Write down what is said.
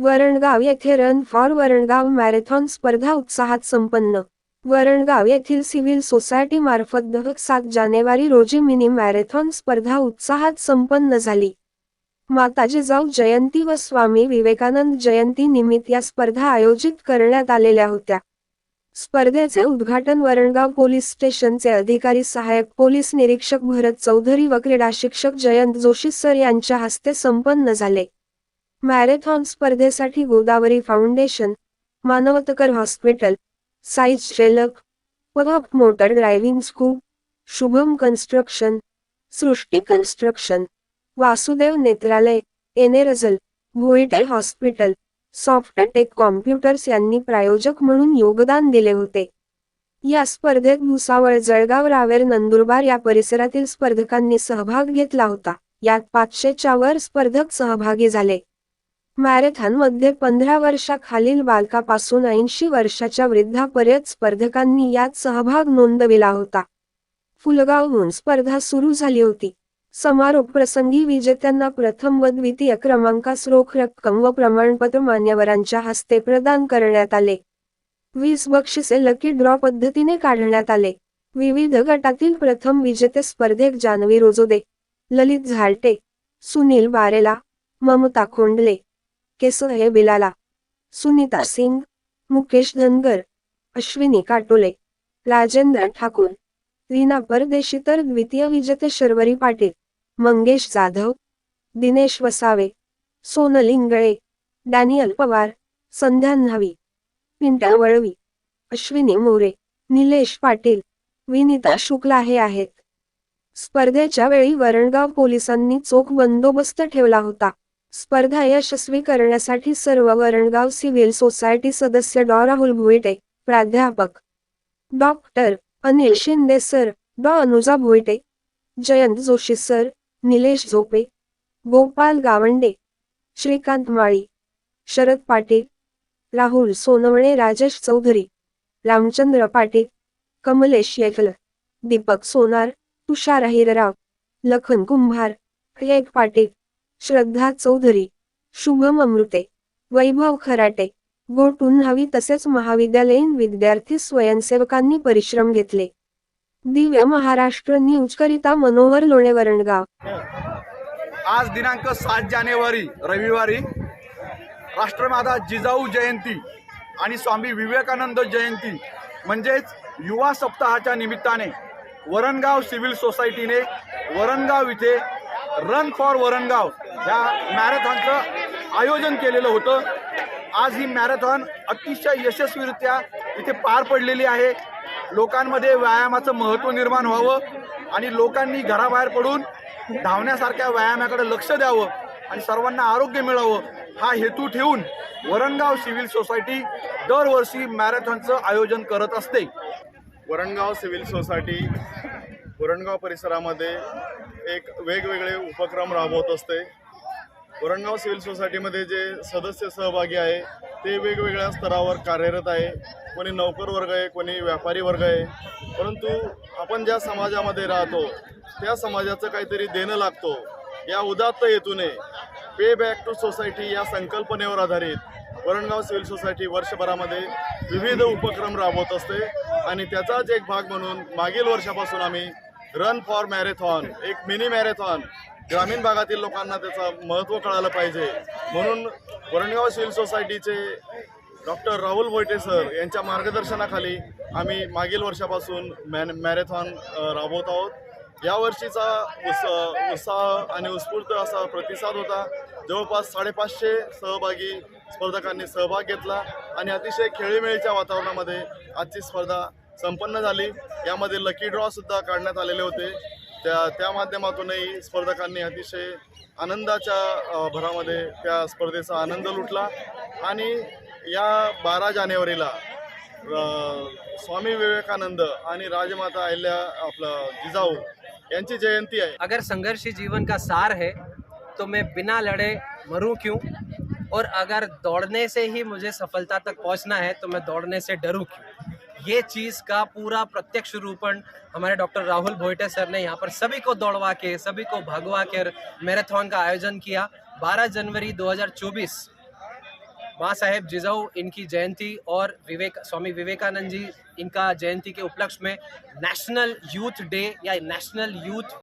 वरणगाव येथे run for Varangaon marathon स्पर्धा उत्साहात संपन्न. वरणगाव येथील सिव्हिल सोसायटी मार्फत सात जानेवारी रोजी मिनी मॅरेथॉन स्पर्धा उत्साहात संपन्न झाली. माता जिजाऊ जयंती व स्वामी विवेकानंद जयंती निमित्त या स्पर्धा आयोजित करण्यात आलेल्या होत्या. स्पर्धेचे उद्घाटन वरणगाव पोलीस स्टेशनचे अधिकारी सहाय्यक पोलीस निरीक्षक भरत चौधरी व क्रीडा शिक्षक जयंत जोशी सर यांच्या हस्ते संपन्न झाले. मॅरेथॉन स्पर्धेसाठी गोदावरी फाउंडेशन मानवतकर हॉस्पिटल साईज शेलक पगप motor driving school Shubham construction Srishti construction Vasudev Netralaya एनेरझल Bhoite hospital softtech computers यांनी प्रायोजक म्हणून योगदान दिले होते. या स्पर्धेत भुसावळ जळगाव रावेर नंदुरबार या परिसरातील स्पर्धकांनी सहभाग घेतला होता. यात पाचशेच्या वर स्पर्धक सहभागी झाले. मॅरेथॉनमध्ये पंधरा वर्षाखालील बालकापासून ऐंशी वर्षाच्या वृद्धापर्यंत स्पर्धकांनी यात सहभाग नोंदविला होता. फुलगावहून स्पर्धा सुरू झाली होती. समारोप प्रसंगी विजेत्यांना प्रथम व द्वितीय क्रमांकास रोख रक्कम व प्रमाणपत्र मान्यवरांच्या हस्ते प्रदान करण्यात आले. वीस बक्षिसे लकी ड्रॉ पद्धतीने काढण्यात आले. विविध गटातील प्रथम विजेते स्पर्धेक जानवी रोजोदे ललित झालटे सुनील बारेला ममता खोंडले केसहे बिलाला. सुनीता सिंग मुकेश धनगर अश्विनी काटोले राजेंद्र ठाकूर रीना परदेशी तर द्वितीय विजेते शर्वरी पाटील मंगेश जाधव दिनेश वसावे सोनल इंगळे डॅनियल पवार संध्या न्हावी पिंट्या वळवी अश्विनी मोरे निलेश पाटील विनिता शुक्ला हे आहेत. स्पर्धेच्या वेळी वरणगाव पोलिसांनी चोख बंदोबस्त ठेवला होता. स्पर्धा यशस्वी करण्यासाठी सर्व वरणगाव सिव्हिल सोसायटी सदस्य डॉ राहुल भुईटे प्राध्यापक. डॉक्टर अनिल शिंदे सर डॉ. अनुजा भोईटे जयंत जोशी सर निलेश झोपे गोपाल गावंडे श्रीकांत माळी शरद पाटील राहुल सोनवणे राजेश चौधरी रामचंद्र पाटील कमलेश येखल दीपक सोनार तुषार अहिरराव लखन कुंभार एक पाटील श्रद्धा चौधरी शुभम अमृते वैभव खराटे गोटून हवी तसेच महाविद्यालयीन विद्यार्थी स्वयंसेवकांनी परिश्रम घेतले. दिव्य महाराष्ट्र न्यूज करिता मनोहर लोणे वरणगाव. आज दिनांक सात जानेवारी रविवारी राष्ट्रमाता जिजाऊ जयंती आणि स्वामी विवेकानंद जयंती म्हणजेच युवा सप्ताहाच्या निमित्ताने वरणगाव सिव्हिल सोसायटीने वरणगाव इथे रन फॉर वरणगाव ह्या मॅरेथॉनचं आयोजन केलेलं होतं. आज ही मॅरेथॉन अतिशय यशस्वीरित्या इथे पार पडलेली आहे. लोकांमध्ये व्यायामाचं महत्त्व निर्माण व्हावं आणि लोकांनी घराबाहेर पडून धावण्यासारख्या व्यायामाकडे लक्ष द्यावं आणि सर्वांना आरोग्य मिळावं हा हेतू ठेवून वरणगाव सिव्हिल सोसायटी दरवर्षी मॅरेथॉनचं आयोजन करत असते. वरणगाव सिव्हिल सोसायटी वरणगाव परिसरामध्ये एक वेगवेगळे उपक्रम राबवत असते. वरणगाव सिव्हिल सोसायटीमध्ये जे सदस्य सहभागी आहे ते वेगवेगळ्या स्तरावर कार्यरत आहे. कोणी नौकर वर्ग आहे कोणी व्यापारी वर्ग आहे. परंतु आपण ज्या समाजामध्ये राहतो त्या समाजाचं काहीतरी देणं लागतो. या उदात्त हेतूने पे बॅक टू सोसायटी या संकल्पनेवर आधारित वरणगाव सिव्हिल सोसायटी वर्षभरामध्ये विविध उपक्रम राबवत असते आणि त्याचाच एक भाग म्हणून मागील वर्षापासून आम्ही रन फॉर मॅरेथॉन एक मिनी मॅरेथॉन ग्रामीण भागातील लोकांना त्याचं महत्त्व कळालं पाहिजे. म्हणून वरणगाव सिव्हिल सोसायटीचे डॉक्टर राहुल भोयटे सर यांच्या मार्गदर्शनाखाली आम्ही मागील वर्षापासून मॅन मॅरेथॉन राबवत आहोत. यावर्षीचा उस उत्साह आणि उत्स्फूर्त असा प्रतिसाद होता. जवळपास साडेपाचशे सहभागी स्पर्धकांनी सहभाग घेतला आणि अतिशय खेळीमेळीच्या वातावरणामध्ये आजची स्पर्धा संपन्न झाली. यामध्ये लकी ड्रॉसुद्धा काढण्यात आलेले होते. त्या त्या माध्यमातूनही स्पर्धकांनी अतिशय आनंदाच्या भरामध्ये त्या स्पर्धेचा आनंद लुटला आणि या बारा जानेवारीला स्वामी विवेकानंद आणि राजमाता अहिल्या आपलं जिजाऊ यांची जयंती आहे. अगर संघर्ष जीवन का सार है तो मैं बिना लड़े मरूं क्यों? और अगर दौड़ने से ही मुझे सफलता तक पहुंचना है तो मैं दौड़ने से डरूं क्यों? ये चीज़ का पूरा प्रत्यक्ष रूपण हमारे डॉक्टर राहुल भोईटे सर ने यहाँ पर सभी को दौड़वा के, सभी को भगवा कर मैराथन का आयोजन किया। 12 जनवरी 2024 माँ साहेब जिजाऊ इनकी जयंती और विवेक, स्वामी विवेकानंद जी इनका जयंती के उपलक्ष्य में नेशनल यूथ डे या नेशनल यूथ